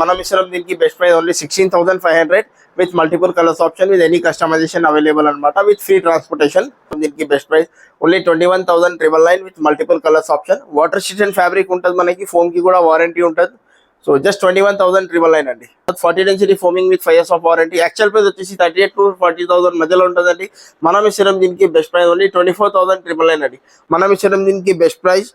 మనం ఇస్తున్నాం దీనికి best price only sixteen thousand five hundred with multiple colours option with any customization available అనమాట with free transportation దీనికి best price only twenty one thousand triple nine with multiple colours option water sheet fabric ఉంటుంది మనకి ఫోమ్కి కూడా warranty ఉంటుంది. So just twenty one thousand triple nine అండి forty density foaming with five years of warranty actual price వచ్చేసి thirty eight to forty thousand మధ్యలో ఉంటుందండి. మనం ఇస్తున్నాం దీనికి best price only twenty four thousand triple nine అండి. మనం ఇస్తున్నాం దీనికి best price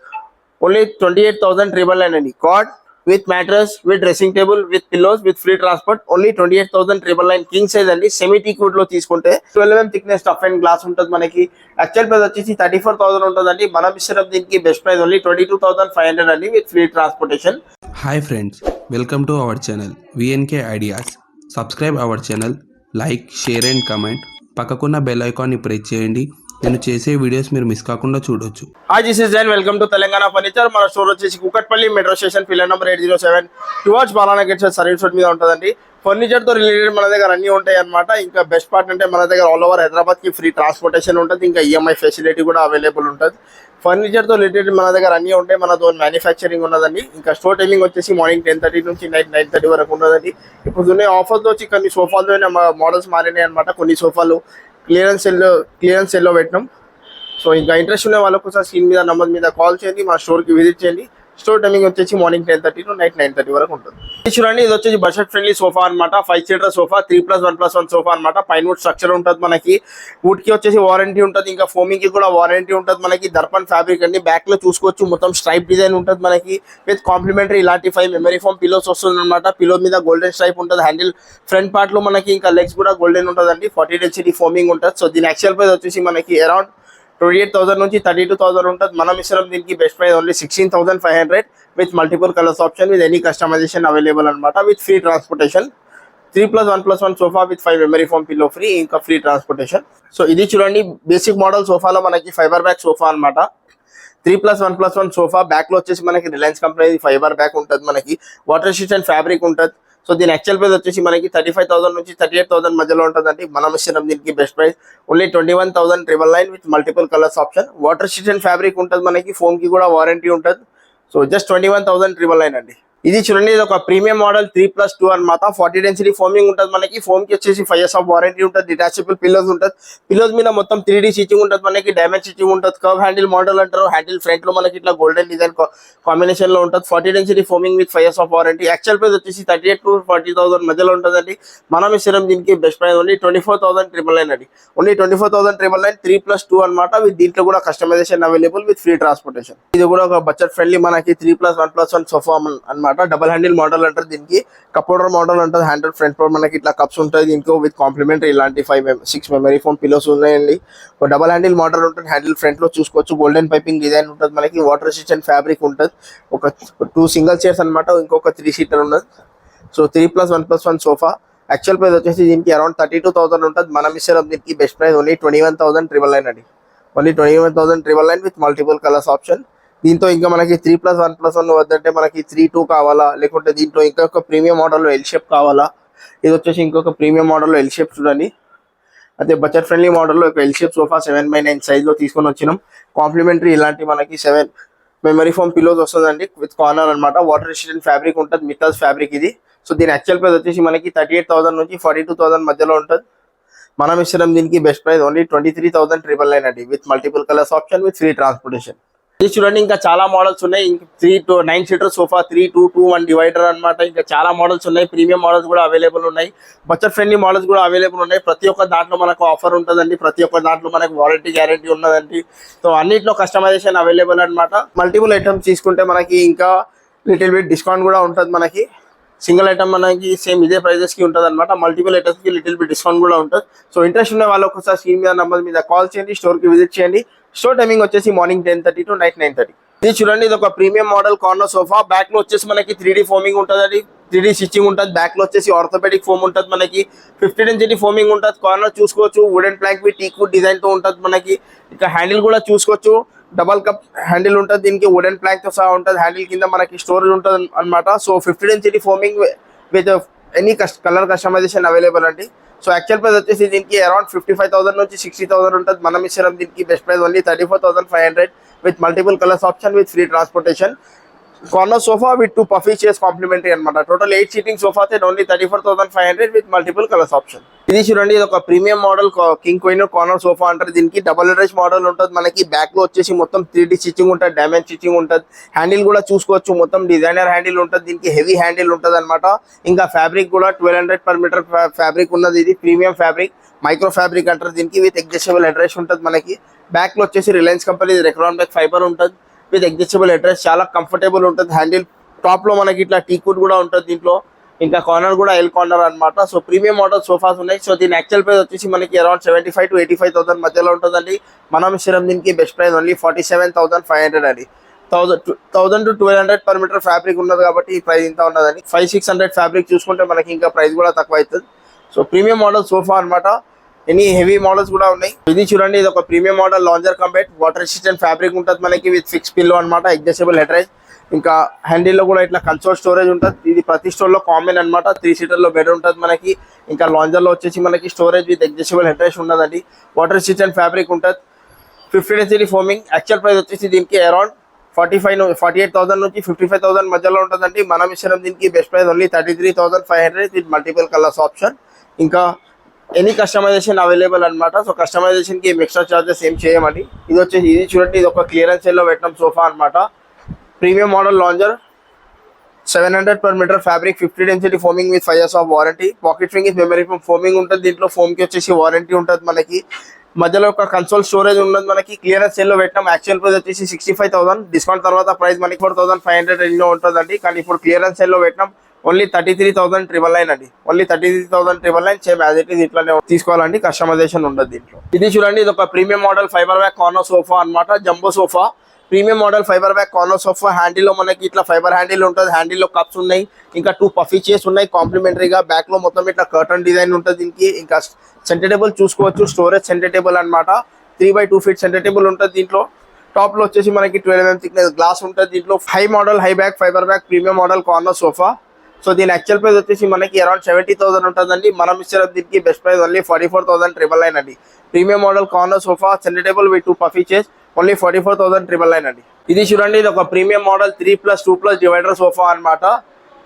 only twenty eight thousand triple nine అండి. Cot with mattress with dressing table with pillows with free transport only twenty eight thousand triple nine king size అండి. Semi టీక్వుడ్లో తీసుకుంటే twelve mm thickness tough and glass ఉంటుంది మనకి. Actual price వచ్చేసి thirty four thousand ఉంటుందండి. మనం ఇస్తున్న దీనికి best price only twenty two thousand five hundred అండి with free transportation hi friends welcome to our channel VNK ideas subscribe our channel like share and comment పక్కకున్న bell ఐకాన్ని press చేయండి. నేను చేసే videos మీరు మిస్ కాకుండా చూడొచ్చు. Hi this is Jain welcome to Telangana furniture మన store వచ్చేసి Kukatpally metro station pillar number eight zero seven towards Balanagar gates service road మీద ఉంటుందండి. ఫర్నిచర్తో రిలేటెడ్ మన దగ్గర అన్ని ఉంటాయి అన్నమాట ఇంకా బెస్ట్ పార్ట్ అంటే మన దగ్గర ఆల్ ఓవర్ హైదరాబాద్కి ఫ్రీ ట్రాన్స్పోర్టేషన్ ఉంటుంది. ఇంకా ఈఎంఐ ఫెసిలిటీ కూడా అవైలబుల్ ఉంటుంది. ఫర్నిచర్తో రిలేటెడ్ మన దగ్గర అన్ని ఉంటాయి. మన మనతో మ్యానుఫ్యాక్చరింగ్ ఉన్నదండి. ఇంకా స్టోర్ టైమింగ్ వచ్చేసి మార్నింగ్ టెన్ థర్టీ నుంచి నైట్ నైన్ థర్టీ వరకు ఉన్నదండి. ఇప్పుడు ఆఫర్స్ వచ్చి కొన్ని సోఫాలు మోడల్స్ మారినాయి అనమాట కొన్ని సోఫాలు క్లియరెన్స్ సెల్లో క్లియరెన్స్ సెల్లో పెట్టినాం. సో ఇంకా ఇంట్రెస్ట్ ఉన్న వాళ్ళకు ఒకసారి స్క్రీన్ మీద నంబర్ మీద కాల్ చేయండి మా స్టోర్కి విజిట్ చేయండి. స్టోర్ టైమింగ్ వచ్చేసి morning ten thirty to night nine thirty వరకు ఉంటుంది. ఇది చూడండి ఇది వచ్చేసి బడ్జెట్ ఫ్రెండ్లీ సోఫా అనమాట five seater sofa three plus one plus one sofa అనమాట పైన వుడ్ స్ట్రక్చర్ ఉంటుంది మనకి. వుడ్కి వచ్చేసి వారంటీ ఉంటుంది. ఇంకా ఫోమింగ్కి కూడా వారంటీ ఉంటుంది మనకి. దర్పన్ ఫ్యాబ్రిక్ అండి. బ్యాక్లో చూసుకోవచ్చు. మొత్తం స్ట్రైప్ డిజైన్ ఉంటుంది మనకి. విత్ కాంప్లిమెంటరీ ఇలాంటి ఫైవ్ మెమరీ ఫోమ్ పిలోస్ వస్తుంది అనమాట పిలో మీద గోల్డెన్ స్ట్రైప్ ఉంటుంది. హ్యాండిల్ ఫ్రంట్ పార్ట్లో మనకి ఇంకా లెగ్స్ కూడా గోల్డెన్ ఉంటుంది అండి ఫార్టీ డెన్సిటీ ఫోమింగ్ ఉంటుంది. సో దీని యాక్చువల్ ప్రైస్ వచ్చేసి మనకి అరౌండ్ ట్వంటీ ఎయిట్ థౌసండ్ నుంచి థర్టీ టూ థౌసండ్ ఉంటుంది. మనం ఇస్తున్నాం దీనికి best price only sixteen thousand five hundred with multiple colours option with any customization available అనమాట with free transportation three plus one plus one sofa with five memory foam pillow free ఇంకా free transportation so ఇది చూడండి basic model సోఫాలో మనకి fibre back sofa అనమాట three plus one plus one sofa బ్యాక్లో వచ్చేసి మనకి రిలయన్స్ కంపెనీ ఫైబర్ బ్యాక్ ఉంటుంది మనకి. వాటర్ షీట్ అండ్ ఫ్యాబ్రిక్ ఉంటుంది. సో దీని యాక్చువల్ ప్రైస్ వచ్చేసి మనకి థర్టీ ఫైవ్ థౌసండ్ నుంచి థర్టీ ఎయిట్ థౌసండ్ మధ్యలో ఉంటుందండి. మనం ఇస్తున్నాం దీనికి best price only twenty one thousand triple nine with multiple colours option water sheet and fabric ఉంటుంది మనకి. ఫోన్కి కూడా వారంటీ ఉంటుంది. So just twenty one thousand triple nine అండి. ఇది చూడండి ఇది ఒక premium model three plus two అనమాట ఫార్టీ డెన్సిటీ ఫోమింగ్ ఉంటుంది మనకి. ఫోమ్కి వచ్చేసి ఫైవ్ ఇయర్స్ ఆఫ్ వారంటీ ఉంటుంది డిటాచబుల్ పిల్లోస్ ఉంటుంది. పిల్లోస్ మీద మొత్తం త్రీ డీ స్టిచింగ్ ఉంటుంది మనకి డ్యామేజ్ స్టిచింగ్ ఉంటుంది కర్వ్ హ్యాండిల్ మోడల్ అంటారు. హ్యాండిల్ ఫ్రంట్లో మనకి ఇట్లా గోల్డెన్ డిజైన్ కాంబినేషన్లో ఉంటుంది. Forty density foaming with five years of warranty actual price వచ్చేసి thirty eight to forty thousand మధ్యలో ఉంటుందండి. మనం ఇస్తాం దీనికి best price only twenty four thousand triple nine అండి. Only twenty four thousand triple nine three plus two అనమాట with దీంట్లో కూడా customization available with free transportation ఇది కూడా ఒక బడ్జెట్ ఫ్రెండ్లీ మనకి three plus one plus one sofa అనమాట double handle model అంటారు దీనికి. కప్హోల్డర్ మోడల్ అంటారు. హ్యాండిల్ ఫ్రంట్లో మనకి ఇట్లా కప్స్ ఉంటాయి దీనికి విత్ కాంప్లిమెంటరీ ఇలాంటి five six memory foam pillows ఉన్నాయండి. ఒక డబల్ హ్యాండిల్ మోడల్ ఉంటుంది. హ్యాండిల్ ఫ్రంట్లో చూసుకోవచ్చు. గోల్డెన్ పైపింగ్ డిజైన్ ఉంటుంది మనకి. వాటర్ రెసిస్టెంట్ ఫ్యాబ్రిక్ ఉంటుంది. ఒక టూ సింగిల్ చైర్స్ అనమాట ఇంకొక త్రీ సీటర్ ఉన్నది. So three plus one plus one sofa actual price వచ్చేసి దీనికి అరౌండ్ థర్టీ టూ థౌసండ్ ఉంటుంది. మనం ఇస్తాం దీనికి best price only twenty one thousand triple nine అండి. Only twenty one thousand triple nine with multiple colours option దీంతో ఇంకా మనకి three plus one plus one వద్దంటే మనకి త్రీ టూ కావాలా? లేకుంటే దీంట్లో ఇంకొక ప్రీమియం మోడల్లో ఎల్ షేప్ కావాలా? ఇది వచ్చేసి ఇంకొక ప్రీమియం మోడల్లో ఎల్ షేప్ చూడండి. అదే బడ్జెట్ ఫ్రెండ్లీ మోడల్లో ఒక L shape sofa seven by nine సైజ్లో తీసుకొని వచ్చినాం. కాంప్లిమెంటరీ ఇలాంటి మనకి సెవెన్ మెమరీ ఫోమ్ పిల్లోస్ వస్తుందండి. విత్ కార్నర్ అనమాట వాటర్ రెసిస్టెంట్ ఫ్యాబ్రిక్ ఉంటుంది. మిథాస్ ఫ్యాబ్రిక్ ఇది. సో దీని యాక్చువల్ ప్రైస్ వచ్చేసి మనకి థర్టీ ఎయిట్ థౌసండ్ నుంచి ఫార్టీ టూ థౌసండ్ మధ్యలో ఉంటుంది. మనం ఇస్తున్నాం దీనికి best price only twenty three thousand triple nine అండి. With multiple colours option with free transportation ఇది చూడండి ఇంకా చాలా మోడల్స్ ఉన్నాయి. ఇంకా three two nine seater sofa three two two one divider అన్నమాట. ఇంకా చాలా మోడల్స్ ఉన్నాయి. ప్రీమియం మోడల్స్ కూడా అవైలబుల్ ఉన్నాయి. బడ్జెట్ ఫ్రెండ్లీ మోడల్స్ కూడా అవైలబుల్ ఉన్నాయి. ప్రతి ఒక్క దాంట్లో మనకు ఆఫర్ ఉంటుందండి. ప్రతి ఒక్క దాంట్లో మనకు వారంటీ గ్యారంటీ ఉన్నదండి. సో అన్నిట్లో కస్టమైజేషన్ అవైలబుల్ అన్నమాట. మల్టిపుల్ ఐటమ్స్ తీసుకుంటే మనకి ఇంకా లిటిల్ బిట్ డిస్కౌంట్ కూడా ఉంటుంది మనకి. సింగిల్ ఐటమ్ మనకి సేమ్ ఇదే ప్రైజెస్కి ఉంటుంది అనమాట మల్టిపుల్ ఐటమ్స్కి లిటిల్ బిట్ డిస్కౌంట్ కూడా ఉంటుంది. సో ఇంట్రెస్ట్ ఉన్న వాళ్ళు ఒకసారి స్క్రీన్ మీద నంబర్ మీద కాల్ చేయండి స్టోర్కి విజిట్ చేయండి. స్టోర్ టైమింగ్ వచ్చేసి morning ten thirty to night nine thirty ఇది చూడండి ఇది ఒక ప్రీమియం మోడల్ కార్నర్ సోఫా బ్యాక్లో వచ్చేసి మనకి త్రీ ఫోమింగ్ ఉంటుంది త్రీ డీ స్టిచ్చింగ్ ఉంటుంది. బ్యాక్లో వచ్చేసి ఆర్థోపెడిక్ ఫోమ్ ఉంటుంది మనకి. ఫిఫ్టీన్ ఇంచ్ ఫోమింగ్ ఉంటుంది. కార్నర్ చూసుకోవచ్చు. వుడెన్ ప్లాంక్ విత్ టీక్ డిజైన్తో ఉంటుంది మనకి. ఇంకా హ్యాండిల్ కూడా చూసుకోవచ్చు. డబల్ కప్ హ్యాండిల్ ఉంటుంది. దీనికి వుడెన్ ప్లాంక్తో సహా ఉంటుంది. హ్యాండిల్ కింద మనకి స్టోరేజ్ ఉంటుంది అనమాట so fifteen inch foaming with any colour customisation available అండి. సో యాక్చువల్ ప్రైస్ వచ్చేసి దీనికి అరౌండ్ ఫిఫ్టీ ఫైవ్ థౌసండ్ నుంచి సిక్స్టీ థౌసండ్ ఉంటుంది. మనం ఇచ్చిన దీనికి best price only thirty four thousand five hundred with multiple colours option with free transportation corner sofa with two puffy chairs complimentary అనమాట total eight seating sofa అయితే only thirty four thousand five hundred with multiple colours option ఇది చూడండి ఇది ఒక premium model king queen corner sofa అంటారు. దీనికి double dress model ఉంటుంది. మనకి బ్యాక్లో వచ్చేసి మొత్తం త్రీ డి స్టిచ్చింగ్ ఉంటుంది డ్యామేజ్ స్టిచ్చింగ్ ఉంటుంది. హ్యాండిల్ కూడా చూసుకోవచ్చు. మొత్తం డిజైనర్ హ్యాండిల్ ఉంటుంది. దీనికి హెవీ హ్యాండిల్ ఉంటుంది అనమాట ఇంకా ఫ్యాబ్రిక్ కూడా twelve hundred per metre fabric ఉన్నది. ఇది ప్రీమియం ఫ్యాబ్రిక్ మైక్రో ఫ్యాబ్రిక్ అంటారు. దీనికి విత్ అడ్జస్టబుల్ అడ్రస్ ఉంటుంది మనకి. బ్యాక్లో వచ్చేసి Reliance company Recron back fibre ఉంటుంది. విత్ అడ్జస్టబుల్ అడ్రస్ చాలా కంఫర్టబుల్ ఉంటుంది. హ్యాండిల్ టాప్లో మనకి ఇట్లా టీ కుడ్ కూడా ఉంటుంది దీంట్లో. ఇంకా కార్నర్ కూడా ఎల్ కార్నర్ అన్నమాట. సో ప్రీమియం మోడల్ సోఫాస్ ఉన్నాయి. సో దీని యాక్చువల్ ప్రైస్ వచ్చేసి మనకి around seventy five to eighty five thousand మధ్యలో ఉంటుందండి. మనం ఇష్టం దీనికి best price only forty seven thousand five hundred అండి thousand thousand to twelve hundred per metre fabric ఉన్నది కాబట్టి ఈ ప్రైస్ ఇంత ఉన్నదండి. ఫైవ్ సిక్స్ హండ్రెడ్ ఫ్యాబ్రిక్ చూసుకుంటే మనకి ఇంకా ప్రైస్ కూడా తక్కువ అవుతుంది. సో ప్రీమియం మోడల్ సోఫా అనమాట ఎన్ని హెవీ మోడల్స్ కూడా ఉన్నాయి. ఇది చూడండి ఇది ఒక premium model lounger combat. Water resistant fabric ఉంటుంది మనకి విత్ ఫిక్స్ పిల్లో అనమాట అడ్జస్టబుల్ హెడ్రైజ్ ఇంకా హ్యాండిల్లో కూడా ఇట్లా కన్సోల్ స్టోరేజ్ ఉంటుంది. ఇది ప్రతి స్టోర్లో కామన్ అనమాట త్రీ సీటర్లో బెడ్ ఉంటుంది మనకి. ఇంకా లాంజర్లో వచ్చేసి మనకి స్టోరేజ్ విత్ అడ్జస్టబుల్ హెడ్రైజ్ ఉండదండి వాటర్ రెసిస్టెంట్ ఫ్యాబ్రిక్ ఉంటుంది. Fifteen SC foaming actual price వచ్చేసి దీనికి around forty five forty eight thousand నుంచి ఫిఫ్టీ ఫైవ్ థౌసండ్ మధ్యలో ఉంటుందండి. మనం ఇచ్చిన దీనికి best price only thirty three thousand five hundred with multiple colours option ఇంకా ఎనీ కస్టమైజేషన్ అవైలబుల్ అనమాట సో కస్టమైజేషన్కి ఏం ఎక్స్ట్రా చార్జెస్ ఏం చేయమని ఇది వచ్చేసి ఇది చూడండి ఇది ఒక క్లియరెన్స్లో పెట్టడం సోఫా అన్నమాట. Premium model lounger seven hundred per metre fabric fifty density foaming with five years of warranty pocket ఫింగ్ memory foaming ఉంటుంది దీంట్లో ఫోమ్కి వచ్చేసి వారంటీ ఉంటుంది మనకి. మధ్యలో ఒక కన్సోల్ స్టోరేజ్ ఉన్నది మనకి. క్లియరెన్స్ సేల్లో పెట్టడం పెట్టాం యాక్చువల్ ప్రైస్ వచ్చేసి సిక్స్టీ ఫైవ్ థౌసండ్ డిస్కౌంట్ తర్వాత ప్రైస్ మనకి ఫోర్ థౌసండ్ ఫైవ్ హండ్రెడ్ రేంజ్లో ఉంటుందండి. కానీ ఇప్పుడు క్లియరెన్స్ సేల్లో పెట్టడం పెట్టినాం. Only thirty three thousand triple nine అండి. Only thirty three thousand triple nine same as it is ఇట్లానే తీసుకోవాలండి. కస్టమైజేషన్ ఉండదు దీంట్లో. ఇది చూడండి ఇది ఒక premium model fibre back corner sofa అన్నమాట jumbo sofa. Premium model fibre back corner sofa. హ్యాండిల్లో మనకి ఇట్లా ఫైబర్ హ్యాండిల్ ఉంటుంది. హ్యాండిల్లో కప్స్ ఉన్నాయి ఇంకా టూ పఫీ చైర్స్ ఉన్నాయి కాంప్లిమెంటరీగా. బ్యాక్లో మొత్తం ఇట్లా కర్టన్ డిజైన్ ఉంటుంది దీనికి. ఇంకా సెంటర్ టేబుల్ చూసుకోవచ్చు స్టోరేజ్ సెంటర్ టేబుల్ అనమాట three by two feet centre table ఉంటుంది దీంట్లో. టాప్లో వచ్చేసి మనకి ట్వెల్వ్ ఎంఎం థిక్నెస్ గ్లాస్ ఉంటుంది దీంట్లో. High model high back fibre back premium model corner sofa. So దీని యాక్చువల్ ప్రైస్ వచ్చేసి మనకి అరౌండ్ సెవెంటీ థౌసండ్ ఉంటుందండి. మనం ఇచ్చిన దీనికి best price only forty four thousand triple nine అండి. Premium model corner sofa centre with two puffy చేస్ only forty four thousand triple nine అండి. ఇది చూడండి ఇది ఒక premium model three plus two plus divider sofa అన్నమాట.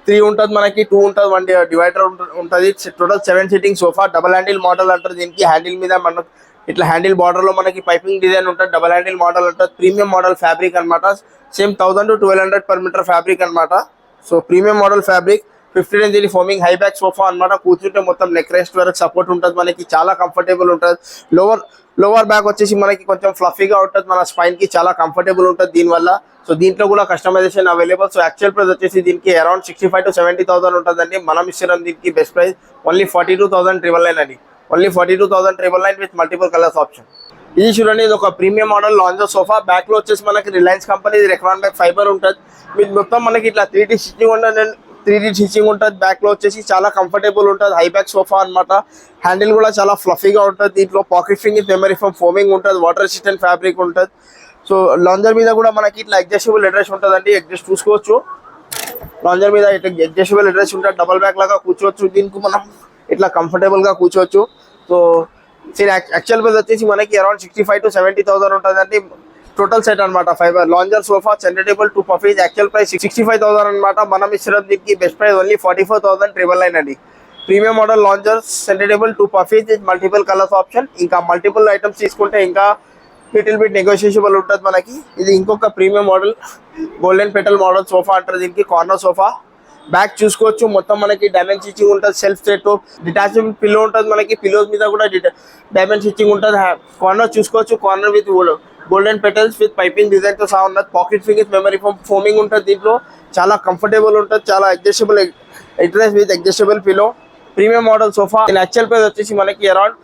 త్రీ ఉంటుంది మనకి టూ ఉంటుంది వన్ డివైడర్ ఉంటుంది. Total seven seating sofa double handle model అంటారు దీనికి. హ్యాండిల్ మీద మన ఇట్లా హ్యాండిల్ బార్డర్లో మనకి పైపింగ్ డిజైన్ ఉంటుంది డబల్ హ్యాండిల్ మోడల్ ఉంటుంది ప్రీమియం మోడల్ ఫ్యాబ్రిక్ అన్నమాట. Same thousand to twelve hundred per metre fabric అన్నమాట. So premium model fabric fifteen inch foaming high back sofa అన్నమాట. కూర్చుంటే మొత్తం నెక్ రెస్ట్ వరకు సపోర్ట్ ఉంటుంది మనకి చాలా కంఫర్టబుల్ ఉంటుంది. లోవర్ లోవర్ బ్యాక్ వచ్చేసి మనకి కొంచెం ఫ్లఫీగా ఉంటుంది మన స్పైన్కి చాలా కంఫర్టబుల్ ఉంటుంది దీనివల్ల. సో దీంట్లో కూడా customisation available so actual price వచ్చేసి దీనికి around sixty five to seventy thousand ఉంటుందండి. మనం ఇస్తున్నాం దీనికి best price only forty two thousand triple nine అండి. Only forty two thousand triple nine with multiple colours option ఇది చూడండి ఇది ఒక ప్రీమియం మోడల్ లాంజర్ సోఫా బ్యాక్లో వచ్చేసి మనకి Reliance company Recron back fibre ఉంటుంది. మీకు మొత్తం మనకి ఇట్లా త్రీ డి స్టిచ్చింగ్ ఉంటుంది త్రీ డి స్టిచ్చింగ్ ఉంటుంది. బ్యాక్లో వచ్చేసి చాలా కంఫర్టబుల్ ఉంటుంది. హై బ్యాక్ సోఫా అన్నమాట. హ్యాండిల్ కూడా చాలా ఫ్లఫీగా ఉంటుంది. దీంట్లో పాకెట్ ఫింగ్ మెమరీ ఫోమ్ ఫోమింగ్ ఉంటుంది. వాటర్ రెసిస్టెంట్ ఫ్యాబ్రిక్ ఉంటుంది. సో లాంజర్ మీద కూడా మనకి ఇట్లా అడ్జస్టబుల్ అడ్రస్ ఉంటుందండి. అడ్జస్ట్ చూసుకోవచ్చు. లాంజర్ మీద ఇట్లా అడ్జస్టబుల్ అడ్రస్ ఉంటుంది. డబల్ బ్యాక్ లాగా కూర్చోవచ్చు. దీనికి మనం ఇట్లా కంఫర్టబుల్గా కూర్చోవచ్చు. సో యాక్చువల్ ప్రైస్ వచ్చేసి మనకి around sixty five to seventy thousand ఉంటుందండి. టోటల్ సెట్ అనమాట fibre lounger sofa centre table two puffies actual price sixty five thousand అనమాట మనం ఇచ్చిన దీనికి best price only forty four thousand triple nine అండి premium model lounger centre table two puffies multiple colours option ఇంకా multiple items తీసుకుంటే ఇంకా little bit negotiable ఉంటుంది మనకి. ఇది ఇంకొక premium model golden petal model sofa అంటారు దీనికి కార్నర్ సోఫా బ్యాక్ చూసుకోవచ్చు. మొత్తం మనకి డైమండ్ స్టిచ్చింగ్ ఉంటుంది సెల్ఫ్ సెట్ డిటాచబుల్ పిల్లో ఉంటుంది మనకి పిల్లోస్ మీద కూడా డైమండ్ స్టిచ్చింగ్ ఉంటుంది. కార్నర్ చూసుకోవచ్చు. Corner with golden petals with piping డిజైన్తో సహా ఉన్నది. Pocket fingers memory foam foaming ఉంటుంది దీంట్లో. చాలా కంఫర్టబుల్ ఉంటుంది. చాలా adjustable headrest with adjustable pillow premium model sofa దీని యాక్చువల్ ప్రైస్ వచ్చేసి మనకి around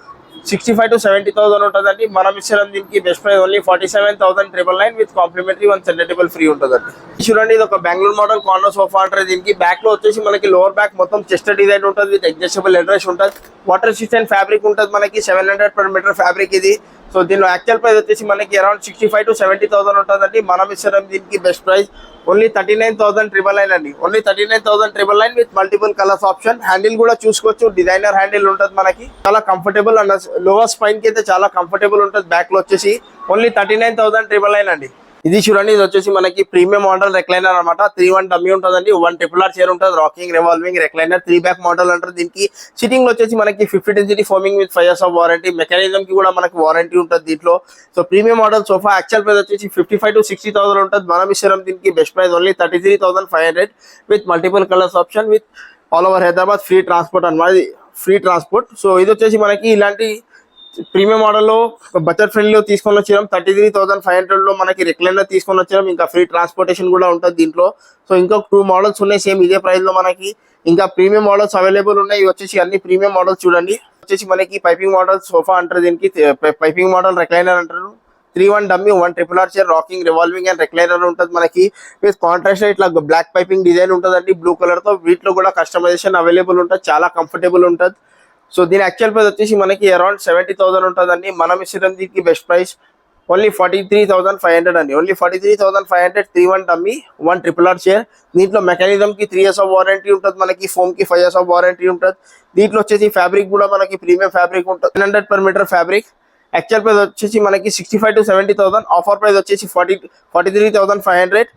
sixty five to seventy thousand ఉంటుందండి. మనం ఇచ్చిన దీనికి best price only forty seven thousand triple nine with complimentary one centre table free ఉంటుందండి. చూడండి ఇది ఒక బెంగళూరు మోడల్ కార్నర్ సోఫా అంటారు దీనికి. బ్యాక్లో వచ్చేసి మనకి లోవర్ బ్యాక్ మొత్తం చెస్ట్ డిజైన్ ఉంటుంది విత్ అడ్జస్టబుల్ అడ్రస్ ఉంటుంది. వాటర్ రెసిస్టెంట్ ఫ్యాబ్రిక్ ఉంటుంది మనకి seven hundred per metre fabric ఇది. సో దీనిలో యాక్చువల్ ప్రైస్ వచ్చేసి మనకి around sixty five to seventy thousand ఉంటుందండి. మనం ఇచ్చిన దీనికి best price only thirty nine thousand triple nine అండి. Only thirty nine thousand triple nine with multiple colours option handle కూడా చూసుకోవచ్చు. డిజైనర్ హ్యాండిల్ ఉంటుంది మనకి. చాలా కంఫర్టబుల్ అండ్. లోవర్ స్పైన్కి అయితే చాలా కంఫర్టబుల్ ఉంటుంది. బ్యాక్లో వచ్చేసి only thirty nine thousand triple nine అండి. ఇది చూడండి ఇది వచ్చేసి మనకి ప్రీమియం మోడల్ రెక్లైనర్ అనమాట త్రీ వన్ డమ్మీ ఉంటుందండి. వన్ ట్రిపుల్ ఆర్ చైర్ ఉంటుంది. Rocking revolving recliner three back model అంటారు. దీనికి సిట్టింగ్లో వచ్చేసి మనకి fifty density foaming with five years of warranty mechanism కి కూడా మనకి వారంటీ ఉంటుంది దీంట్లో. So premium model sofa actual price వచ్చేసి fifty five to sixty thousand ఉంటుంది. మనం ఇస్తాం దీనికి best price only thirty three thousand five hundred with multiple colours option with all over Hyderabad free transport అనమాట ఫ్రీ ట్రాన్స్పోర్ట్ సో ఇది వచ్చేసి మనకి ఇలాంటి ప్రీమియం మోడల్లో బడ్జెట్ ఫ్రెండ్లీలో తీసుకొని వచ్చాం థర్టీ త్రీ థౌసండ్ ఫైవ్ హండ్రెడ్లో మనకి రెక్లైనర్ తీసుకొని వచ్చాం ఇంకా ఫ్రీ ట్రాన్స్పోర్టేషన్ కూడా ఉంటుంది దీంట్లో. సో ఇంకా టూ మోడల్స్ ఉన్నాయి. సేమ్ ఇదే ప్రైస్లో మనకి ఇంకా ప్రీమియం మోడల్స్ అవైలబుల్ ఉన్నాయి. వచ్చేసి అన్ని ప్రీమియం మోడల్స్ చూడండి. వచ్చేసి మనకి పైపింగ్ మోడల్ సోఫా అంటారు దీనికి. పైపింగ్ మోడల్ రెక్లైనర్ అంటారు. Three one dummy one triple R chair rocking revolving and recliner ఉంటుంది మనకి. విత్ కాంట్రాస్ట్ ఇట్లా బ్లాక్ పైపింగ్ డిజైన్ ఉంటుందండి. బ్లూ కలర్తో వీటిలో కూడా కస్టమైజేషన్ అవైలబుల్ ఉంటుంది. చాలా కంఫర్టబుల్ ఉంటుంది. సో దీని యాక్చువల్ ప్రైస్ వచ్చేసి మనకి అరౌండ్ సెవెంటీ థౌసండ్ ఉంటుందండి. మనం ఇచ్చిన దీనికి best price only forty three thousand five hundred అండి. Only forty three thousand five hundred three one dummy one triple R chair దీంట్లో మెకానిజం కి త్రీ ఇయర్స్ ఆఫ్ వారంటీ ఉంటుంది మనకి ఫోమ్కి ఫైవ్ ఇయర్స్ ఆఫ్ వారంటీ ఉంటుంది. దీంట్లో వచ్చేసి ఫ్యాబ్రిక్ కూడా మనకి ప్రీమియం ఫ్యాబ్రిక్ ఉంటుంది. Hundred per metre fabric actual price వచ్చేసి మనకి sixty five to seventy thousand offer price వచ్చేసి forty forty three thousand five hundred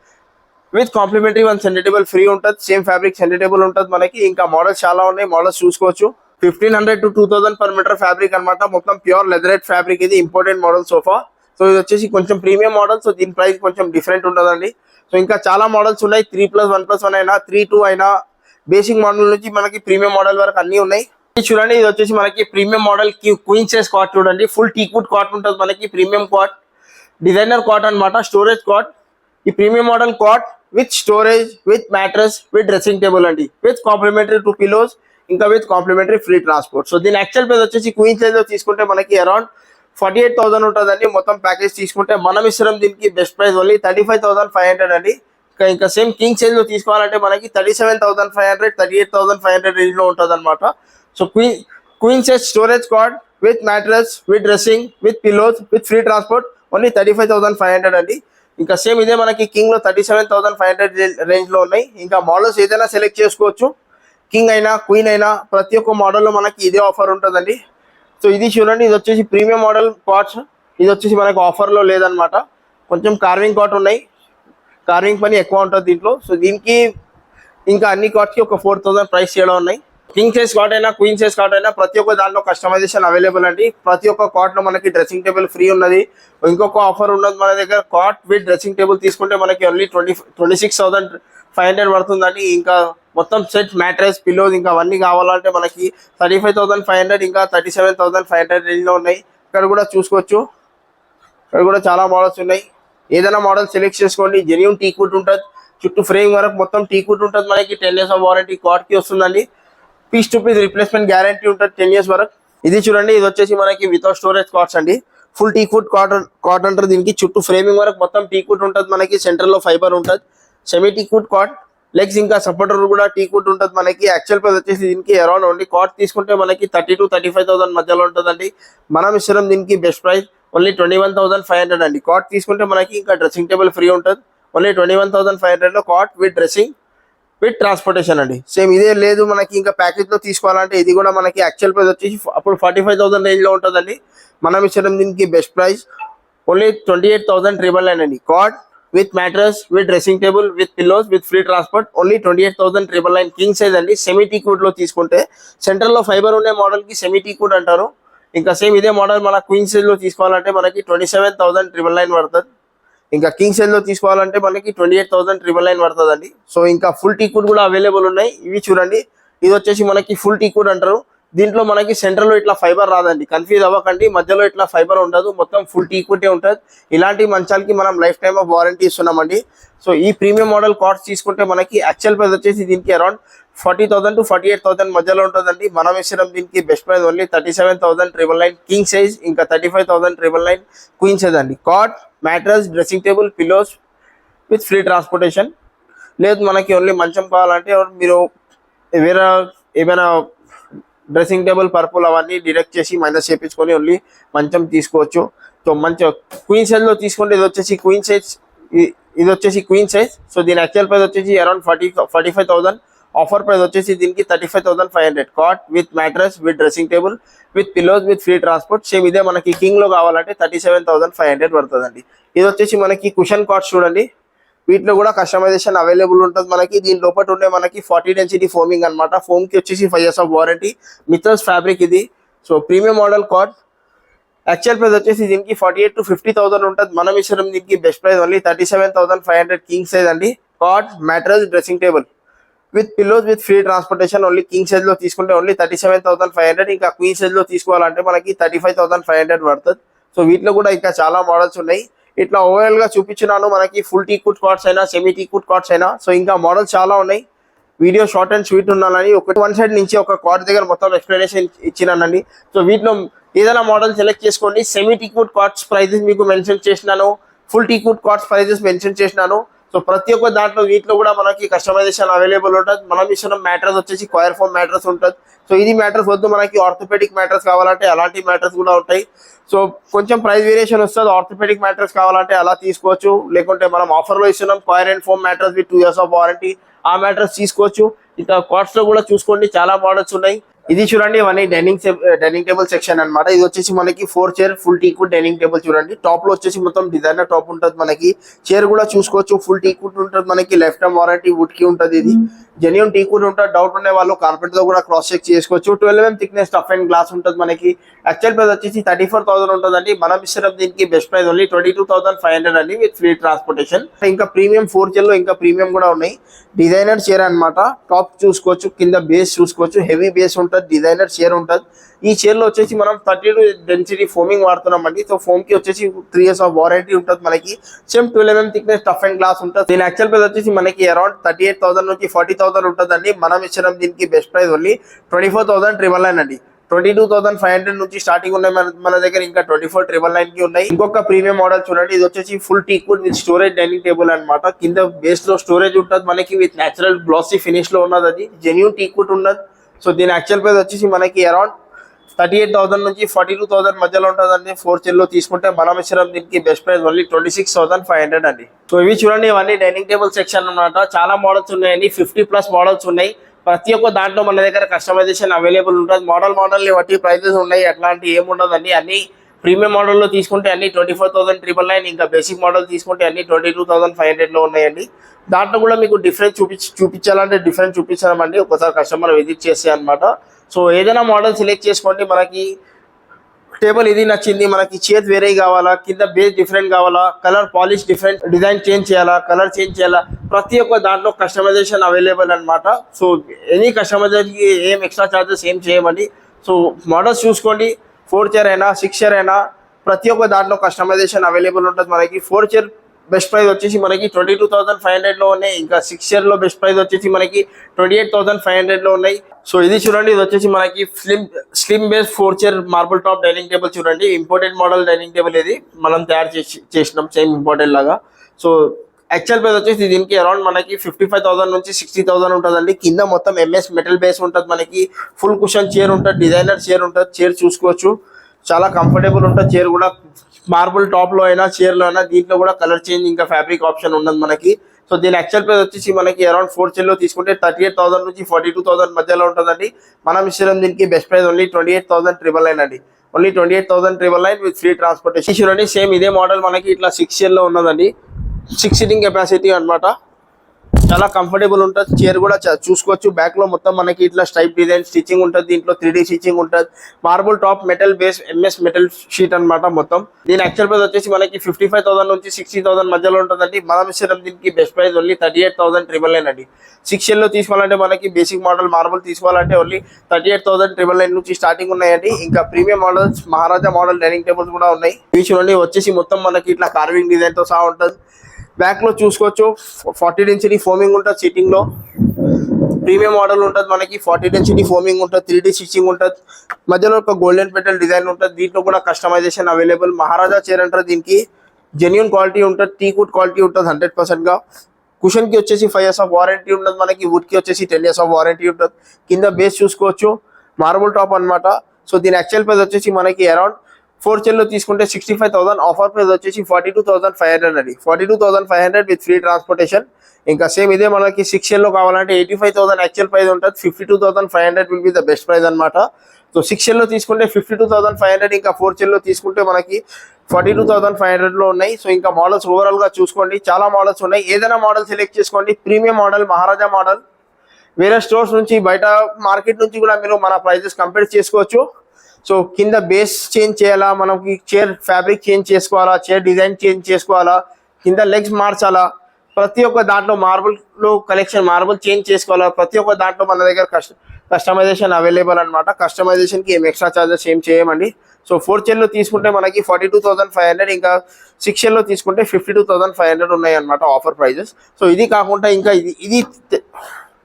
with complimentary one centre table free ఉంటుంది. సేమ్ ఫ్యాబ్రిక్ సెండిటేబుల్ ఉంటుంది మనకి. ఇంకా మోడల్స్ చాలా ఉన్నాయి. మోడల్స్ చూసుకోవచ్చు. Fifteen hundred to two thousand per metre fabric అనమాట మొత్తం ప్యూర్ లెదరేట్ ఫ్యాబ్రిక్ ఇది ఇంపార్టెంట్ మోడల్ సోఫా సో ఇది వచ్చేసి కొంచెం ప్రీమియం మోడల్ సో దీని ప్రైస్ కొంచెం డిఫరెంట్ ఉంటుందండి సో ఇంకా చాలా మోడల్స్ ఉన్నాయి. Three plus one plus one అయినా త్రీ టూ అయినా బేసిక్ మోడల్ నుంచి మనకి ప్రీమియం మోడల్ వరకు అన్ని ఉన్నాయి. ఇది చూడండి ఇది వచ్చేసి మనకి premium model queen size cot చూడండి. ఫుల్ టీక్వుడ్ కాట్ ఉంటుంది మనకి ప్రీమియం కాట్ డిజైనర్ కాట్ అన్నమాట స్టోరేజ్ కాట్ ఈ premium model cot with storage with mattress with dressing table అండి. విత్ కాంప్లిమెంటరీ టూ పిలోస్ ఇంకా with complimentary free transport so దీని actual price వచ్చేసి క్వీన్స్లో తీసుకుంటే మనకి అరౌండ్ ఫార్టీ ఎయిట్ థౌసండ్ ఉంటుందండి. మొత్తం ప్యాకేజ్ తీసుకుంటే మనం ఇస్తున్నాం దీనికి best price only thirty five thousand five hundred అండి. ఇంకా ఇంకా సేమ్ కింగ్ సైజ్లో తీసుకోవాలంటే మనకి thirty seven thousand five hundred thirty eight thousand five hundred రేంజ్లో ఉంటుంది అనమాట so queen queen size storage cot with mattress with dressing with pillows with free transport only thirty five thousand five hundred అండి. ఇంకా same ఇదే మనకి కింగ్లో thirty seven thousand five hundred రేంజ్లో ఉన్నాయి. ఇంకా మోడల్స్ ఏదైనా సెలెక్ట్ చేసుకోవచ్చు. కింగ్ అయినా క్వీన్ అయినా ప్రతి ఒక్క మోడల్లో మనకి ఇదే ఆఫర్ ఉంటుందండి. సో ఇది చూడండి ఇది వచ్చేసి ప్రీమియం మోడల్ పార్ట్స్ ఇది వచ్చేసి మనకు ఆఫర్లో లేదనమాట కొంచెం కార్వింగ్ కాట్ ఉన్నాయి. కార్వింగ్ పని ఎక్కువ ఉంటుంది దీంట్లో. సో దీనికి ఇంకా అన్ని కాట్స్కి ఒక ఫోర్ థౌసండ్ ప్రైస్ చేయడం ఉన్నాయి. కింగ్ సైజ్ కాట్ అయినా క్వీన్ సైజ్ కాట్ అయినా ప్రతి ఒక్క దాంట్లో కస్టమైజేషన్ అవైలబుల్ అండి. ప్రతి ఒక్క కాట్లో మనకి డ్రెస్సింగ్ టేబుల్ ఫ్రీ ఉన్నది. ఇంకొక ఆఫర్ ఉన్నది మన దగ్గర కాట్ విత్ డ్రెస్సింగ్ టేబుల్ తీసుకుంటే మనకి only twenty twenty six thousand five hundred పడుతుందండి. ఇంకా మొత్తం సెట్ మ్యాట్రెస్ పిల్లోస్ ఇంకా అవన్నీ కావాలంటే మనకి thirty five thousand five hundred ఇంకా thirty seven thousand five hundred రేంజ్లో ఉన్నాయి. ఇక్కడ కూడా చూసుకోవచ్చు. ఇక్కడ కూడా చాలా మోడల్స్ ఉన్నాయి. ఏదైనా మోడల్ సెలెక్ట్ చేసుకోండి. జెన్యున్ టీకుట్ ఉంటుంది. చుట్టూ ఫ్రేమ్ వరకు మొత్తం టీ కుట్ ఉంటుంది మనకి. టెన్ ఇయర్స్ ఆఫ్ వారంటీ కి వస్తుందండి. Piece to piece replacement guarantee ఉంటుంది టెన్ ఇయర్స్ వరకు. ఇది చూడండి ఇది వచ్చేసి మనకి వితౌట్ స్టోరేజ్ కార్డ్స్ అండి. ఫుల్ టీకుట్ కాటన్ కాట్ అంటారు దీనికి. చుట్టూ ఫ్రేమింగ్ వరకు మొత్తం టీ కుట్ ఉంటుంది మనకి. సెంటర్లో ఫైబర్ ఉంటుంది. సెమీ టీకుట్ కాట్ లెగ్స్ ఇంకా సపోర్టర్ కూడా టీకుట్ ఉంటుంది మనకి. యాక్చువల్ ప్రైస్ వచ్చేసి దీనికి అరౌండ్ ఓన్లీ కాట్ తీసుకుంటే మనకి thirty to thirty five thousand మధ్యలో ఉంటుందండి. మనం ఇస్తున్నాం దీనికి best price only twenty one thousand five hundred అండి. కాట్ తీసుకుంటే మనకి ఇంకా డ్రెస్సింగ్ టేబుల్ ఫ్రీ ఉంటుంది. Only twenty one thousand five హండ్రెడ్లో cot with dressing with transportation అండి. సేమ్ ఇదే లేదు మనకి ఇంకా ప్యాకేజ్లో తీసుకోవాలంటే ఇది కూడా మనకి యాక్చువల్ ప్రైస్ వచ్చేసి అప్పుడు ఫార్టీ ఫైవ్ థౌసండ్ రేంజ్లో ఉంటుందండి. మనం ఇచ్చడం దీనికి best price only twenty eight thousand triple nine అండి. Cot with mattress with dressing table with pillows with free transport only twenty eight thousand triple nine king size అండి. Semi టీక్వుడ్లో తీసుకుంటే సెంటర్లో ఫైబర్ ఉండే మోడల్కి సెమీ టీక్వుడ్ అంటారు. ఇంకా same ఇదే model మన క్వీన్ సైజ్లో తీసుకోవాలంటే మనకి twenty seven thousand triple nine పడుతుంది. ఇంకా కింగ్ సైజ్లో తీసుకోవాలంటే మనకి twenty eight thousand triple nine పడుతుందండి. సో ఇంకా ఫుల్ టీకుడ్ కూడా అవైలబుల్ ఉన్నాయి. ఇవి చూడండి. ఇది వచ్చేసి మనకి ఫుల్ టీకుడ్ అంటారు. దీంట్లో మనకి సెంటర్లో ఇట్లా ఫైబర్ రాదండి. కన్ఫ్యూజ్ అవ్వకండి. మధ్యలో ఇట్లా ఫైబర్ ఉండదు. మొత్తం ఫుల్ టీకుటే ఉంటుంది. ఇలాంటి మంచాలకి మనం లైఫ్ టైమ్ ఆఫ్ వారంటీ ఇస్తున్నామండి. సో ఈ ప్రీమియం మోడల్ కార్డ్స్ తీసుకుంటే మనకి యాక్చువల్ ప్రైస్ వచ్చేసి దీనికి around forty thousand to forty eight thousand మధ్యలో ఉంటుందండి. మనం ఇస్తున్నాం దీనికి best price only thirty seven thousand triple nine king size ఇంకా thirty five thousand triple nine queen size అండి. Cot mattress dressing table pillows with free transportation లేదు మనకి only మంచం కావాలంటే మీరు వేరే ఏమైనా డ్రెస్సింగ్ టేబుల్ పర్పుల్ అవన్నీ డిడక్ట్ చేసి మైనస్ చేపించుకొని ఓన్లీ మంచం తీసుకోవచ్చు. సో మంచి క్వీన్ సైజ్లో తీసుకుంటే ఇది వచ్చేసి క్వీన్ సైజ్ ఇది వచ్చేసి క్వీన్ సైజ్ సో దీని యాక్చువల్ ప్రైస్ వచ్చేసి around forty forty five thousand offer price వచ్చేసి దీనికి thirty five thousand five hundred cot with mattress with dressing table with pillows with free transport same ఇదే మనకి కింగ్లో కావాలంటే thirty seven thousand five hundred పడుతుందండి. ఇది వచ్చేసి మనకి కుషన్ కాట్ చూడండి. వీటిలో కూడా కస్టమైజేషన్ అవైలబుల్ ఉంటుంది మనకి. దీని లోపల ఉండే మనకి ఫార్టీ డెన్సిటీ ఫోమింగ్ అనమాట ఫోమ్కి వచ్చేసి five years of warranty mattress fabric ఇది. So premium model cot actual price వచ్చేసి దీనికి forty eight to fifty thousand ఉంటుంది. మనం ఇచ్చిన దీనికి best price only thirty seven thousand five hundred king size అండి. Cot mattress dressing table with pillows with free transportation only king సైజ్లో తీసుకుంటే only thirty seven thousand five hundred ఇంకా queen సైజ్లో తీసుకోవాలంటే మనకి thirty five thousand five hundred పడుతుంది. So వీటిలో కూడా ఇంకా చాలా మోడల్స్ ఉన్నాయి. ఇట్లా ఓవరాల్గా చూపించినాను. మనకి ఫుల్ టీ కుట్ కార్డ్స్ అయినా సెమీ టీ కుట్ కార్డ్స్ అయినా. సో ఇంకా మోడల్స్ చాలా ఉన్నాయి. వీడియో షార్ట్ అండ్ స్వీట్ ఉండాలని ఒకటి. వన్ సైడ్ నుంచి ఒక కార్డ్ దగ్గర మొత్తం ఎక్స్ప్లెనేషన్ ఇచ్చినానండి. సో వీటిలో ఏదైనా మోడల్ సెలెక్ట్ చేసుకోండి. సెమీ టీకూట్ కార్డ్స్ ప్రైజెస్ మీకు మెన్షన్ చేసినాను. Full teakwood cots prices mention చేసినాను. సో ప్రతి ఒక్క దాంట్లో వీటిలో కూడా మనకి కస్టమైజేషన్ అవైలబుల్ ఉంటుంది. మనం ఇచ్చిన మ్యాట్రస్ వచ్చేసి క్వైర్ ఫోమ్ మ్యాట్రస్ ఉంటుంది. సో ఇది మ్యాట్రస్ వద్దు మనకి ఆర్థోపెడిక్ మ్యాట్రస్ కావాలంటే అలాంటి మ్యాట్రస్ కూడా ఉంటాయి. సో కొంచెం ప్రైస్ వేరియేషన్ వస్తుంది ఆర్థోపెడిక్ మ్యాట్రస్ కావాలంటే అలా తీసుకోవచ్చు. లేకుంటే మనం ఆఫర్లో ఇస్తున్నాం coir and foam mattress with two years of warranty ఆ మ్యాట్రస్ తీసుకోవచ్చు. ఇంకా కార్డ్స్లో కూడా చూసుకోండి చాలా మోడల్స్ ఉన్నాయి. ఇది చూడండి ఇవన్నీ డైనింగ్ డైనింగ్ టేబుల్ సెక్షన్ అన్నమాట. ఇది వచ్చేసి మనకి four chair full teakwood dining table చూడండి. టాప్లో వచ్చేసి మొత్తం డిజైనర్ టాప్ ఉంటుంది మనకి. చైర్ కూడా చూసుకోవచ్చు ఫుల్ టీకుడ్ ఉంటుంది మనకి. లెఫ్ట్ టైం వారంటీ వుడ్కి ఉంటుంది ఇది. జెన్యున్ టీకుడ్ ఉంటుంది డౌట్ ఉండే వాళ్ళు కార్పెట్తో కూడా క్రాస్ చెక్ చేసుకోవచ్చు. Twelve M thickness tough and glass ఉంటుంది మనకి. యాక్చువల్ ప్రైస్ వచ్చేసి థర్టీ ఫోర్ థౌసండ్ ఉంటుందండి. మనం ఇస్తున్న దీనికి best price only twenty two thousand five hundred అండి విత్ ఫ్రీ ట్రాన్స్పోర్టేషన్ ఇంకా ప్రీమియం ఫోర్లో ఇంకా ప్రీమియం కూడా ఉన్నాయి. డిజైనర్ చైర్ అన్నమాట. టాప్ చూసుకోవచ్చు కింద బేస్ చూసుకోవచ్చు హెవీ బేస్ ఉంటుంది. డిజైనర్ షేర్ ఉంటుంది. ఈ చైర్లో వచ్చేసి మనం థర్టీ టూ డెన్సిటీ ఫోమింగ్ వాడుతున్నాం అండి సో ఫోమ్కి వచ్చేసి త్రీ ఇయర్స్ ఆఫ్ వారంటీ ఉంటుంది మనకి. Same twelve MM thickness tough and glass ఉంటుంది. దీని యాక్చువల్ ప్రైస్ వచ్చేసి మనకి అరౌండ్ థర్టీ ఎయిట్ థౌసండ్ నుంచి ఫార్టీ థౌసండ్ ఉంటుందండి. మనం ఇచ్చిన దీనికి best price only twenty four thousand triple nine అండి. Twenty two thousand five hundred నుంచి స్టార్టింగ్ ఉన్నాయి మన మన దగ్గర ఇంకా ట్వంటీ ఫోర్ ట్రిబల్ నైన్కి ఉన్నాయి. ఇంకొక ప్రీమియం మోడల్ చూడండి. ఇది వచ్చేసి full teakwood with storage dining table అనమాట కింద బేస్లో స్టోరేజ్ ఉంటుంది మనకి విత్ నేచురల్ గ్లాసీ ఫినిష్లో ఉన్నది అది. జెన్యూన్ టీక్వుడ్ ఉన్నది. సో దీని యాక్చువల్ ప్రైస్ వచ్చేసి మనకి అరౌండ్ థర్టీ ఎయిట్ థౌసండ్ నుంచి ఫార్టీ టూ థౌసండ్ మధ్యలో ఉంటుందండి. ఫోర్ చెల్లో తీసుకుంటే మనం ఇచ్చిన దీనికి best price only twenty six thousand five hundred అండి. సో ఇవి చూడండి ఇవన్నీ డైనింగ్ టేబుల్ సెక్షన్ అన్నమాట. చాలా మోడల్స్ ఉన్నాయండి. ఫిఫ్టీ ప్లస్ మోడల్స్ ఉన్నాయి. ప్రతి ఒక్క దాంట్లో మన దగ్గర కస్టమైజేషన్ అవైలబుల్ ఉంటుంది. మోడల్ మోడల్ని బట్టి ప్రైజెస్ ఉన్నాయి. అట్లాంటి ఏమి ఉండదండి అన్ని ప్రీమియం మోడల్లో తీసుకుంటే అన్ని twenty four thousand triple nine ఇంకా బేసిక్ మోడల్ తీసుకుంటే అన్ని ట్వంటీ టూ థౌసండ్ ఫైవ్ హండ్రెడ్లో ఉన్నాయండి. దాంట్లో కూడా మీకు డిఫరెన్స్ చూపించి చూపించాలంటే డిఫరెన్స్ చూపించామండి. ఒకసారి కస్టమర్ విజిట్ చేసే అనమాట సో ఏదైనా మోడల్ సెలెక్ట్ చేసుకోండి. మనకి టేబుల్ ఇది నచ్చింది మనకి చేతి వేరే కావాలా కింద బేస్ డిఫరెంట్ కావాలా colour polish different design change చేయాలా కలర్ చేంజ్ చేయాలా ప్రతి ఒక్క దాంట్లో కస్టమైజేషన్ అవైలబుల్ అనమాట సో ఎనీ కస్టమైజేషన్కి ఏం ఎక్స్ట్రా చార్జెస్ ఏం చేయమండి. సో మోడల్స్ చూసుకోండి. ఫోర్ చైర్ అయినా సిక్స్ చైర్ అయినా ప్రతి ఒక్క దాంట్లో కస్టమైజేషన్ అవైలబుల్ ఉంటుంది. మనకి ఫోర్ చైర్ బెస్ట్ ప్రైస్ వచ్చేసి మనకి ట్వంటీ టూ థౌసండ్ ఫైవ్ హండ్రెడ్లో ఉన్నాయి. ఇంకా సిక్స్ ఇయర్లో బెస్ట్ ప్రైస్ వచ్చేసి మనకి ట్వంటీ ఎయిట్ థౌసండ్ ఫైవ్ హండ్రెడ్లో ఉన్నాయి. సో ఇది చూడండి ఇది వచ్చేసి మనకి slim slim base four chair marble top dining table చూడండి. ఇంపోర్టెడ్ మోడల్ డైనింగ్ టేబుల్ ఇది. మనం తయారు చేసి చేసినాం సేమ్ ఇంపోర్టెడ్ లాగా. సో యాక్చువల్ ప్రైస్ వచ్చేసి దీనికి అరౌండ్ మనకి ఫిఫ్టీ ఫైవ్ థౌసండ్ నుంచి సిక్స్టీ థౌసండ్ ఉంటుందండి. కింద మొత్తం ఎంఎస్ మెటల్ బేస్ ఉంటుంది మనకి. ఫుల్ కుషన్ చైర్ ఉంటుంది డిజైనర్ చైర్ ఉంటుంది చైర్ చూసుకోవచ్చు. చాలా కంఫర్టబుల్ ఉంటుంది చైర్ కూడా. మార్బుల్ టాప్లో అయినా చైర్లో అయినా దీంట్లో కూడా కలర్ చేంజ్ ఇంకా ఫ్యాబ్రిక్ ఆప్షన్ ఉన్నది మనకి. సో దీని యాక్చువల్ ప్రైస్ వచ్చేసి మనకి అరౌండ్ ఫోర్లో తీసుకుంటే థర్టీ ఎయిట్ థౌసండ్ నుంచి ఫార్టీ టూ థౌసండ్ మధ్యలో ఉంటుందండి. మనం ఇచ్చిన దీనికి best price only twenty eight thousand triple nine అండి only twenty eight thousand triple nine with free transportation చూడండి సేమ్ ఇదే మోడల్ మనకి ఇట్లా సిక్స్లో ఉన్నదండి. సిక్స్ సీటింగ్ కెపాసిటీ అనమాట చాలా కంఫర్టబుల్ ఉంటుంది. చైర్ కూడా చ- చూసుకోవచ్చు. బ్యాక్లో మొత్తం మనకి ఇట్లా స్టైప్ డిజైన్ స్టిచ్చింగ్ ఉంటుంది. దీంట్లో త్రీ స్టిచ్చింగ్ ఉంటుంది. Marble top metal base MS metal sheet అనమాట మొత్తం. దీని యాక్చువల్ ప్రైస్ వచ్చేసి మనకి ఫిఫ్టీ ఫైవ్ థౌసండ్ నుంచి సిక్స్టీ థౌసండ్ మధ్యలో ఉంటుందండి. మనం ఇచ్చిన దీనికి best price only thirty eight thousand triple nine అండి. సిక్స్లో తీసుకోవాలంటే మనకి బేసిక్ మోడల్ మార్బుల్ తీసుకోవాలంటే only thirty eight thousand triple nine నుంచి స్టార్టింగ్ ఉన్నాయండి. ఇంకా premium models Maharaja model dining tables కూడా ఉన్నాయి. ఇవి వచ్చేసి మొత్తం మనకి ఇట్లా కార్వింగ్ డిజైన్తో సహా ఉంటుంది. బ్యాక్లో చూసుకోవచ్చు. ఫార్టీ డెన్సిటీ ఫోమింగ్ ఉంటుంది సీటింగ్లో. ప్రీమియం మోడల్ ఉంటుంది మనకి. ఫార్టీ డెన్సిటీ ఫోమింగ్ ఉంటుంది త్రీ స్టిచ్చింగ్ ఉంటుంది. మధ్యలో ఒక గోల్డెన్ పెటల్ డిజైన్ ఉంటుంది. దీంట్లో కూడా కస్టమైజేషన్ అవైలబుల్ మహారాజా చైర్ అంటారు దీనికి. జెన్యున్ క్వాలిటీ ఉంటుంది టీ కుట్ క్వాలిటీ ఉంటుంది హండ్రెడ్ పర్సెంట్గా. కుషన్కి వచ్చేసి ఫైవ్ ఇయర్స్ ఆఫ్ వారంటీ ఉంటుంది మనకి. వుడ్కి వచ్చేసి టెన్ ఇయర్స్ ఆఫ్ వారంటీ ఉంటుంది. కింద బేస్ చూసుకోవచ్చు. మార్బుల్ టాప్ అన్నమాట. సో దీని యాక్చువల్ ప్రైస్ వచ్చేసి మనకి అరౌండ్ ఫోర్ చెల్లో తీసుకుంటే sixty five thousand offer price వచ్చేసి forty two thousand five hundred అండి. Forty two thousand five hundred with free transportation ఇంకా సేమ్ ఇదే మనకి సిక్స్లో కావాలంటే eighty five thousand actual price ఉంటుంది. Fifty two thousand five hundred will be the best price అనమాట so సిక్స్లో తీసుకుంటే fifty two thousand five hundred ఇంకా ఫోర్లో తీసుకుంటే మనకి ఫార్టీ టూ థౌసండ్ ఫైవ్ హండ్రెడ్లో ఉన్నాయి. సో ఇంకా మోడల్స్ ఓవరాల్గా చూసుకోండి. చాలా మోడల్స్ ఉన్నాయి. ఏదైనా మోడల్ సెలెక్ట్ చేసుకోండి. ప్రీమియం మోడల్ మహారాజా మోడల్ వేరే స్టోర్స్ నుంచి బయట మార్కెట్ నుంచి కూడా మీరు మన ప్రైజెస్ కంపేర్ చేసుకోవచ్చు. సో కింద బేస్ చేంజ్ చేయాలా? మనకి చైర్ ఫ్యాబ్రిక్ చేంజ్ చేసుకోవాలా? చైర్ డిజైన్ చేంజ్ చేసుకోవాలా? కింద లెగ్స్ మార్చాలా? ప్రతి ఒక్క దాంట్లో మార్బుల్లో కలెక్షన్ మార్బుల్ చేంజ్ చేసుకోవాలా? ప్రతి ఒక్క దాంట్లో మన దగ్గర కస్ట కస్టమైజేషన్ అవైలబుల్ అనమాట కస్టమైజేషన్కి ఏం ఎక్స్ట్రా చార్జెస్ ఏం చేయమండి? సో ఫోర్ చెల్లో తీసుకుంటే మనకి forty two thousand five hundred ఇంకా సిక్స్ చెల్లో తీసుకుంటే fifty two thousand five hundred ఉన్నాయి అనమాట ఆఫర్ ప్రైజెస్ సో ఇది కాకుండా ఇంకా ఇది ఇది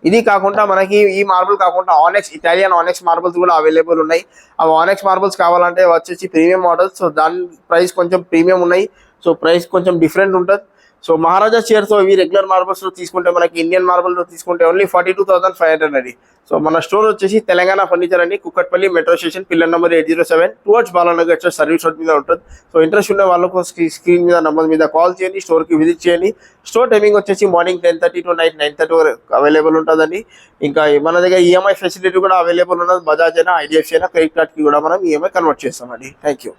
ఇది కాకుండా మనకి ఈ మార్బుల్ కాకుండా ఆనెక్స్ ఇటాలియన్ ఆనెక్స్ మార్బుల్స్ కూడా అవైలబుల్ ఉన్నాయి. ఆ ఆనెక్స్ మార్బుల్స్ కావాలంటే వచ్చేసి ప్రీమియం మోడల్స్ సో దాని ప్రైస్ కొంచెం ప్రీమియం ఉన్నాయి. సో ప్రైస్ కొంచెం డిఫరెంట్ ఉంటుంది. సో మహారాజా చైర్స్ ఇవి రెగ్యులర్ మార్బల్స్లో తీసుకుంటే మనకి ఇండియన్ మార్బల్లో తీసుకుంటే only forty two thousand five hundred అండి. సో మన స్టోర్ వచ్చేసి తెలంగాణ ఫర్నిచర్ అండి. Kukatpally metro station pillar number eight zero seven towards Balanagar service road మీద ఉంటుంది. సో ఇంట్రెస్ట్ ఉన్న వాళ్ళకు స్క్రీన్ మీద నెంబర్ మీద కాల్ చేయండి స్టోర్కి విజిట్ చేయండి. స్టోర్ టైమింగ్ వచ్చేసి morning ten thirty to night nine thirty వరకు అవైలబుల్ ఉంటుందండి. ఇంకా మన దగ్గర ఈఎంఐ ఫెసిలిటీ కూడా అవైలబుల్ ఉన్నది. బజాజ్ అయినా ఐడిఎఫ్సి అయినా క్రెడిట్ కార్డ్కి కూడా మనం ఈఎంఐ కన్వర్ట్ చేస్తామండి. Thank you